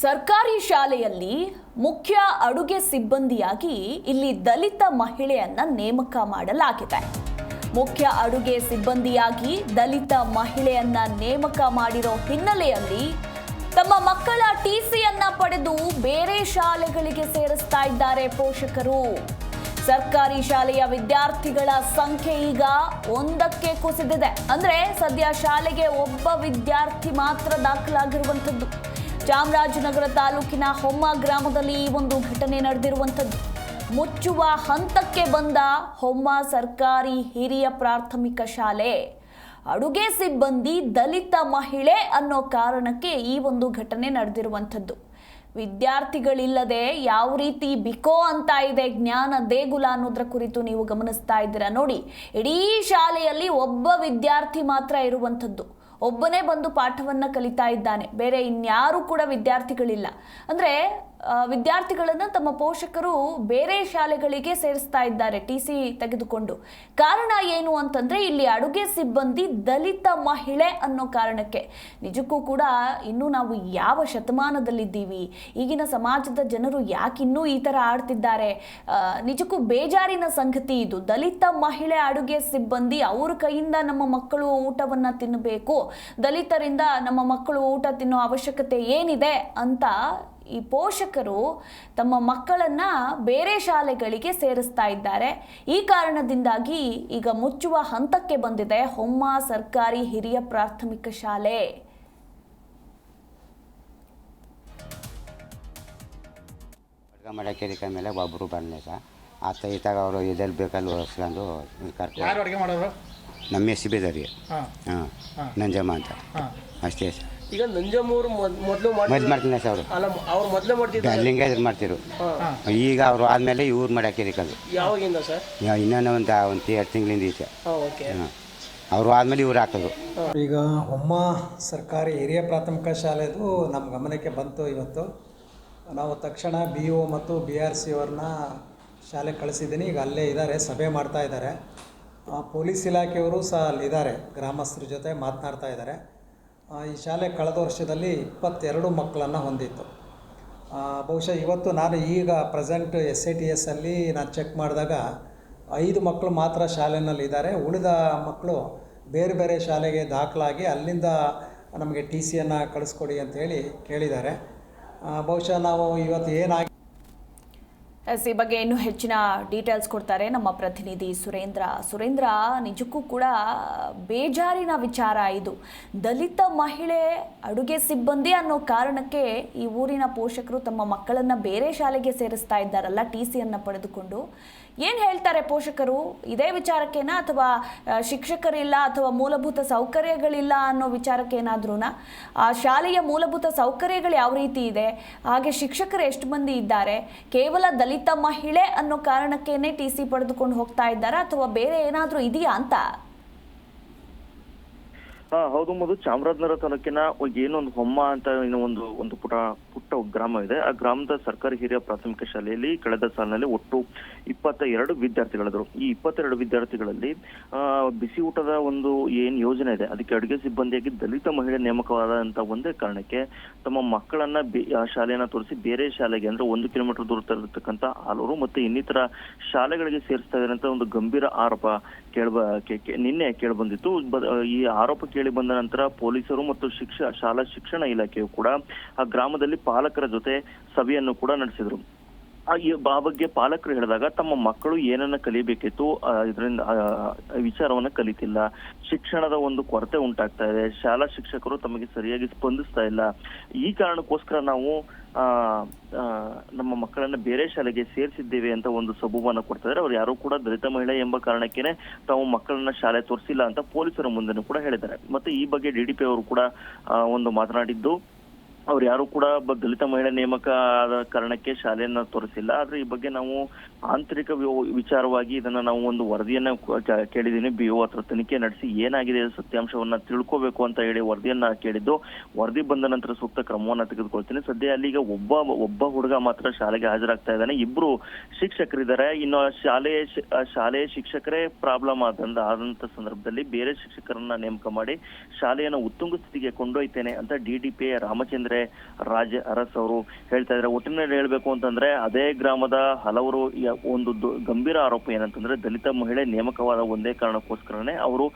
ಸರ್ಕಾರಿ ಶಾಲೆಯಲ್ಲಿ ಮುಖ್ಯ ಅಡುಗೆ ಸಿಬ್ಬಂದಿಯಾಗಿ ಇಲ್ಲಿ ದಲಿತ ಮಹಿಳೆಯನ್ನ ನೇಮಕ ಮಾಡಲಾಗಿದೆ. ಮುಖ್ಯ ಅಡುಗೆ ಸಿಬ್ಬಂದಿಯಾಗಿ ದಲಿತ ಮಹಿಳೆಯನ್ನ ನೇಮಕ ಮಾಡಿರೋ ಹಿನ್ನೆಲೆಯಲ್ಲಿ ತಮ್ಮ ಮಕ್ಕಳ ಟಿಸಿಯನ್ನ ಪಡೆದು ಬೇರೆ ಶಾಲೆಗಳಿಗೆ ಸೇರಿಸ್ತಾ ಇದ್ದಾರೆ ಪೋಷಕರು. ಸರ್ಕಾರಿ ಶಾಲೆಯ ವಿದ್ಯಾರ್ಥಿಗಳ ಸಂಖ್ಯೆ ಈಗ ಒಂದಕ್ಕೆ ಕುಸಿದಿದೆ. ಅಂದ್ರೆ ಸದ್ಯ ಶಾಲೆಗೆ ಒಬ್ಬ ವಿದ್ಯಾರ್ಥಿ ಮಾತ್ರ ದಾಖಲಾಗಿರುವಂಥದ್ದು. ಚಾಮರಾಜನಗರ ತಾಲೂಕಿನ ಹೊಮ್ಮ ಗ್ರಾಮದಲ್ಲಿ ಈ ಒಂದು ಘಟನೆ ನಡೆದಿರುವಂಥದ್ದು. ಮುಚ್ಚುವ ಹಂತಕ್ಕೆ ಬಂದ ಹೊಮ್ಮ ಸರ್ಕಾರಿ ಹಿರಿಯ ಪ್ರಾಥಮಿಕ ಶಾಲೆ. ಅಡುಗೆ ಸಿಬ್ಬಂದಿ, ದಲಿತ ಮಹಿಳೆ ಅನ್ನೋ ಕಾರಣಕ್ಕೆ ಈ ಒಂದು ಘಟನೆ ನಡೆದಿರುವಂಥದ್ದು. ವಿದ್ಯಾರ್ಥಿಗಳಿಲ್ಲದೆ ಯಾವ ರೀತಿ ಬಿಕೋ ಅಂತ ಇದೆ ಜ್ಞಾನ ದೇಗುಲ ಅನ್ನೋದ್ರ ಕುರಿತು ನೀವು ಗಮನಿಸ್ತಾ ಇದ್ದೀರಾ ನೋಡಿ. ಇಡೀ ಶಾಲೆಯಲ್ಲಿ ಒಬ್ಬ ವಿದ್ಯಾರ್ಥಿ ಮಾತ್ರ ಇರುವಂಥದ್ದು. ಒಬ್ಬನೇ ಬಂದು ಪಾಠವನ್ನು ಕಲಿತಾ ಇದ್ದಾನೆ. ಬೇರೆ ಇನ್ಯಾರೂ ಕೂಡ ವಿದ್ಯಾರ್ಥಿಗಳಿಲ್ಲ. ಅಂದ್ರೆ ವಿದ್ಯಾರ್ಥಿಗಳನ್ನ ತಮ್ಮ ಪೋಷಕರು ಬೇರೆ ಶಾಲೆಗಳಿಗೆ ಸೇರಿಸ್ತಾ ಇದ್ದಾರೆ, ಟಿ ಸಿ ತೆಗೆದುಕೊಂಡು. ಕಾರಣ ಏನು ಅಂತಂದ್ರೆ, ಇಲ್ಲಿ ಅಡುಗೆ ಸಿಬ್ಬಂದಿ ದಲಿತ ಮಹಿಳೆ ಅನ್ನೋ ಕಾರಣಕ್ಕೆ. ನಿಜಕ್ಕೂ ಕೂಡ ಇನ್ನೂ ನಾವು ಯಾವ ಶತಮಾನದಲ್ಲಿದ್ದೀವಿ? ಈಗಿನ ಸಮಾಜದ ಜನರು ಯಾಕಿನ್ನೂ ಈ ಥರ ಆಡ್ತಿದ್ದಾರೆ? ನಿಜಕ್ಕೂ ಬೇಜಾರಿನ ಸಂಗತಿ ಇದು. ದಲಿತ ಮಹಿಳೆ ಅಡುಗೆ ಸಿಬ್ಬಂದಿ ಅವ್ರ ಕೈಯಿಂದ ನಮ್ಮ ಮಕ್ಕಳು ಊಟವನ್ನು ತಿನ್ನಬೇಕು ದಲಿತರಿಂದ ನಮ್ಮ ಮಕ್ಕಳು ಊಟ ತಿನ್ನೋ ಅವಶ್ಯಕತೆ ಏನಿದೆ ಅಂತ ಈ ಪೋಷಕರು ತಮ್ಮ ಮಕ್ಕಳನ್ನ ಬೇರೆ ಶಾಲೆಗಳಿಗೆ ಸೇರಿಸ್ತಾ ಇದ್ದಾರೆ. ಈ ಕಾರಣದಿಂದಾಗಿ ಈಗ ಮುಚ್ಚುವ ಹಂತಕ್ಕೆ ಬಂದಿದೆ. ಹೊಮ್ಮ ಸರ್ಕಾರಿ ಹಿರಿಯ ಪ್ರಾಥಮಿಕ ಶಾಲೆ. ಮಡಕೇರಿ ಮೇಲೆ ಒಬ್ಬರು ಬರಲಿಲ್ಲ ಸರ್. ಆತ ಈತಾಗ ಅವರು ಇದೆಲ್ಲಿ ಬೇಕಲ್ಲಿ ಕರ್ಕೊಂಡು ಯಾರು ಅಡುಗೆ ಮಾಡೋರು? ನಮ್ಮ ಎಸ್ ಬಿ ಹಾಂ. ಹಾಂ. ನಂಜಮ್ಮ ಅಂತ. ಹಾಂ. ಅಷ್ಟೇ ಸರ್. ಈಗ ನಂಜಮ್ಮವ್ರು ಮೊದಲು ಮದ್ದು ಮಾಡ್ತೀನಿ ಸರ್ ಅವರು. ಅಲ್ಲ ಅವ್ರು ಮೊದಲೇ ಮಾಡ್ತಿದ್ರು. ಇದು ಮಾಡ್ತಿರು. ಈಗ ಅವರು ಆದಮೇಲೆ ಇವ್ರು ಮಾಡಾಕಿರಿ ಯಾವಾಗಿಂದ ಸರ್? ಇನ್ನೊಂದು ಒಂದು ಒಂದು ಎರಡು ತಿಂಗಳಿಂದ ಈಚೆ. ಓಕೆ. ಹಾಂ. ಅವರು ಆದಮೇಲೆ ಇವ್ರು ಹಾಕೋದು. ಈಗ ಹೊಮ್ಮ ಸರ್ಕಾರಿ ಹಿರಿಯ ಪ್ರಾಥಮಿಕ ಶಾಲೆದು ನಮ್ಮ ಗಮನಕ್ಕೆ ಬಂತು ಇವತ್ತು. ನಾವು ತಕ್ಷಣ ಬಿ ಒ ಮತ್ತು ಬಿ ಆರ್ ಸಿ ಅವ್ರನ್ನ ಶಾಲೆಗೆ ಕಳಿಸಿದ್ದೀನಿ. ಈಗ ಅಲ್ಲೇ ಇದ್ದಾರೆ ಸಭೆ ಮಾಡ್ತಾ ಇದ್ದಾರೆ ಪೊಲೀಸ್ ಇಲಾಖೆಯವರು ಸಹ ಅಲ್ಲಿದ್ದಾರೆ ಗ್ರಾಮಸ್ಥರ ಜೊತೆ ಮಾತನಾಡ್ತಾ ಇದ್ದಾರೆ ಈ ಶಾಲೆ ಕಳೆದ ವರ್ಷದಲ್ಲಿ ಇಪ್ಪತ್ತೆರಡು ಮಕ್ಕಳನ್ನು ಹೊಂದಿತ್ತು. ಬಹುಶಃ ಇವತ್ತು ನಾನು ಈಗ present S I T S ಅಲ್ಲಿ ನಾನು ಚೆಕ್ ಮಾಡಿದಾಗ ಐದು ಮಕ್ಕಳು ಮಾತ್ರ ಶಾಲೆಯಲ್ಲಿದ್ದಾರೆ ಉಳಿದ ಮಕ್ಕಳು ಬೇರೆ ಬೇರೆ ಶಾಲೆಗೆ ದಾಖಲಾಗಿ ಅಲ್ಲಿಂದ ನಮಗೆ ಟಿ ಸಿಯನ್ನು ಕಳಿಸ್ಕೊಡಿ ಅಂತೇಳಿ ಕೇಳಿದ್ದಾರೆ. ಆ, ಬಹುಶಃ ನಾವು ಇವತ್ತು ಏನಾಗಿ ಎಸ್ ಈ ಬಗ್ಗೆ ಇನ್ನೂ ಹೆಚ್ಚಿನ ಡೀಟೇಲ್ಸ್ ಕೊಡ್ತಾರೆ ನಮ್ಮ ಪ್ರತಿನಿಧಿ ಸುರೇಂದ್ರ. ಸುರೇಂದ್ರ, ನಿಜಕ್ಕೂ ಕೂಡ ಬೇಜಾರಿನ ವಿಚಾರ ಇದು. ದಲಿತ ಮಹಿಳೆ ಅಡುಗೆ ಸಿಬ್ಬಂದಿ ಅನ್ನೋ ಕಾರಣಕ್ಕೆ ಈ ಊರಿನ ಪೋಷಕರು ತಮ್ಮ ಮಕ್ಕಳನ್ನ ಬೇರೆ ಶಾಲೆಗೆ ಸೇರಿಸ್ತಾ ಇದ್ದಾರಲ್ಲ ಟಿ ಸಿಯನ್ನು ಪಡೆದುಕೊಂಡು. ಏನು ಹೇಳ್ತಾರೆ ಪೋಷಕರು? ಇದೇ ವಿಚಾರಕ್ಕೇನಾ ಅಥವಾ ಶಿಕ್ಷಕರಿಲ್ಲ ಅಥವಾ ಮೂಲಭೂತ ಸೌಕರ್ಯಗಳಿಲ್ಲ ಅನ್ನೋ ವಿಚಾರಕ್ಕೆ ಏನಾದ್ರೂ ಆ ಶಾಲೆಯ ಮೂಲಭೂತ ಸೌಕರ್ಯಗಳು ಯಾವ ರೀತಿ ಇದೆ? ಹಾಗೆ ಶಿಕ್ಷಕರು ಎಷ್ಟು ಮಂದಿ ಇದ್ದಾರೆ? ಕೇವಲ ದಲಿತ ಮಹಿಳೆ ಅನ್ನೋ ಕಾರಣಕ್ಕೇನೆ ಟಿ ಸಿ ಪಡೆದುಕೊಂಡು ಹೋಗ್ತಾ ಇದ್ದಾರಾ ಅಥವಾ ಬೇರೆ ಏನಾದರೂ ಇದೆಯಾ ಅಂತ? ಹಾ, ಹೌದು ಮದು ಚಾಮರಾಜನಗರ ತಾಲೂಕಿನ ಏನೊಂದು ಹೊಮ್ಮ ಅಂತ ಏನೋ ಒಂದು ಒಂದು ಪುಟ, ಪುಟ್ಟ ಗ್ರಾಮ ಇದೆ. ಆ ಗ್ರಾಮದ ಸರ್ಕಾರಿ ಹಿರಿಯ ಪ್ರಾಥಮಿಕ ಶಾಲೆಯಲ್ಲಿ ಕಳೆದ ಸಾಲಿನಲ್ಲಿ ಒಟ್ಟು ಇಪ್ಪತ್ತ ಎರಡು ವಿದ್ಯಾರ್ಥಿಗಳಿದ್ರು ಈ ಇಪ್ಪತ್ತೆರಡು ವಿದ್ಯಾರ್ಥಿಗಳಲ್ಲಿ ಬಿಸಿ ಊಟದ ಒಂದು ಏನ್ ಯೋಜನೆ ಇದೆ? ಅದಕ್ಕೆ ಅಡುಗೆ ಸಿಬ್ಬಂದಿಯಾಗಿ ದಲಿತ ಮಹಿಳೆ ನೇಮಕವಾದಂತ ಒಂದೇ ಕಾರಣಕ್ಕೆ ತಮ್ಮ ಮಕ್ಕಳನ್ನ ಶಾಲೆಯನ್ನ ತೋರಿಸಿ ಬೇರೆ ಶಾಲೆಗೆ, ಅಂದ್ರೆ ಒಂದು ಕಿಲೋಮೀಟರ್ ದೂರದಲ್ಲಿರ್ತಕ್ಕಂಥ ಆಲೂರು ಮತ್ತೆ ಇನ್ನಿತರ ಶಾಲೆಗಳಿಗೆ ಸೇರಿಸ್ತಾ ಇದ್ದಾರೆ ಅಂತ ಒಂದು ಗಂಭೀರ ಆರೋಪ ಕೇಳ್ಬ ನಿನ್ನೆ ಕೇಳಿ ಬಂದಿತ್ತು. ಈ ಆರೋಪ ಕೇಳಿ ಬಂದ ನಂತರ ಪೊಲೀಸರು ಮತ್ತು ಶಿಕ್ಷ, ಶಾಲಾ ಶಿಕ್ಷಣ ಇಲಾಖೆಯು ಕೂಡ ಆ ಗ್ರಾಮದಲ್ಲಿ ಪಾಲಕರ ಜೊತೆ ಸಭೆಯನ್ನು ಕೂಡ ನಡೆಸಿದ್ರು. ಆ ಬಗ್ಗೆ ಪಾಲಕರು ಹೇಳಿದಾಗ ತಮ್ಮ ಮಕ್ಕಳು ಏನನ್ನ ಕಲಿಬೇಕಿತ್ತು ಇದರಿಂದ ವಿಚಾರವನ್ನ ಕಲಿತಿಲ್ಲ. ಶಿಕ್ಷಣದ ಒಂದು ಕೊರತೆ ಉಂಟಾಗ್ತಾ ಇದೆ. ಶಾಲಾ ಶಿಕ್ಷಕರು ತಮಗೆ ಸರಿಯಾಗಿ ಸ್ಪಂದಿಸ್ತಾ ಇಲ್ಲ. ಈ ಕಾರಣಕ್ಕೋಸ್ಕರ ನಾವು ಆ, ನಮ್ಮ ಮಕ್ಕಳನ್ನ ಬೇರೆ ಶಾಲೆಗೆ ಸೇರಿಸಿದ್ದೇವೆ ಅಂತ ಒಂದು ಸಬೂಬನ್ನ ಕೊಡ್ತಾ ಇದ್ದಾರೆ. ಅವ್ರು ಯಾರು ಕೂಡ ದಲಿತ ಮಹಿಳೆ ಎಂಬ ಕಾರಣಕ್ಕೇನೆ ತಾವು ಮಕ್ಕಳನ್ನ ಶಾಲೆ ತೋರಿಸಿಲ್ಲ ಅಂತ ಪೊಲೀಸರ ಮುಂದೆನೂ ಕೂಡ ಹೇಳಿದ್ದಾರೆ. ಮತ್ತೆ ಈ ಬಗ್ಗೆ ಡಿಡಿಪಿ ಅವರು ಕೂಡ ಒಂದು ಮಾತನಾಡಿದ್ದು. ಅವ್ರು ಯಾರು ಕೂಡ ದಲಿತ ಮಹಿಳಾ ನೇಮಕ ಆದ ಕಾರಣಕ್ಕೆ ಶಾಲೆಯನ್ನ ತೋರಿಸಿಲ್ಲ. ಆದ್ರೆ ಈ ಬಗ್ಗೆ ನಾವು ಆಂತರಿಕ ವಿಚಾರವಾಗಿ ಇದನ್ನ ನಾವು ಒಂದು ವರದಿಯನ್ನ ಕೇಳಿದೀನಿ. ಬಿ ಓ ಹತ್ರ ತನಿಖೆ ನಡೆಸಿ ಏನಾಗಿದೆ ಸತ್ಯಾಂಶವನ್ನ ತಿಳ್ಕೋಬೇಕು ಅಂತ ಹೇಳಿ ವರದಿಯನ್ನ ಕೇಳಿದ್ದು. ವರದಿ ಬಂದ ನಂತರ ಸೂಕ್ತ ಕ್ರಮವನ್ನ ತೆಗೆದುಕೊಳ್ತೀನಿ. ಸದ್ಯ ಅಲ್ಲಿಗೆ ಒಬ್ಬ ಒಬ್ಬ ಹುಡುಗ ಮಾತ್ರ ಶಾಲೆಗೆ ಹಾಜರಾಗ್ತಾ ಇದ್ದಾನೆ. ಇಬ್ರು ಶಿಕ್ಷಕರಿದ್ದಾರೆ. ಇನ್ನು ಶಾಲೆಯ ಶಾಲೆಯ ಶಿಕ್ಷಕರೇ ಪ್ರಾಬ್ಲಮ್ ಆದಂತ ಆದಂತ ಸಂದರ್ಭದಲ್ಲಿ ಬೇರೆ ಶಿಕ್ಷಕರನ್ನ ನೇಮಕ ಮಾಡಿ ಶಾಲೆಯನ್ನು ಉತ್ತುಂಗ ಸ್ಥಿತಿಗೆ ಕೊಂಡೊಯ್ತೇನೆ ಅಂತ ಡಿಡಿಪಿ ರಾಮಚಂದ್ರ ರಾಜ ಅರಸ್ ಅವರು ಹೇಳ್ತಾ ಇದ್ದಾರೆ. ಒಟ್ಟಿನಲ್ಲಿ ಹೇಳಬೇಕು ಅಂತಂದ್ರೆ, ಅದೇ ಗ್ರಾಮದ ಹಲವರು ಒಂದು ಗಂಭೀರ ಆರೋಪ ಏನಂತಂದ್ರೆ, ದಲಿತ ಮಹಿಳೆ ನೇಮಕವಾದ ಒಂದೇ ಕಾರಣಕ್ಕೋಸ್ಕರನೇ ಅವರು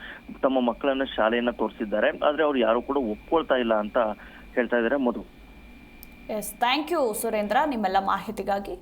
ತಮ್ಮ ಮಕ್ಕಳನ್ನ ಶಾಲೆಯನ್ನ ತೋರಿಸಿದ್ದಾರೆ. ಆದ್ರೆ ಅವ್ರು ಯಾರು ಕೂಡ ಒಪ್ಕೊಳ್ತಾ ಇಲ್ಲ ಅಂತ ಹೇಳ್ತಾ ಇದ್ದಾರೆ Madhu. Yes thank you Surendra. ನಿಮ್ಮೆಲ್ಲ ಮಾಹಿತಿಗಾಗಿ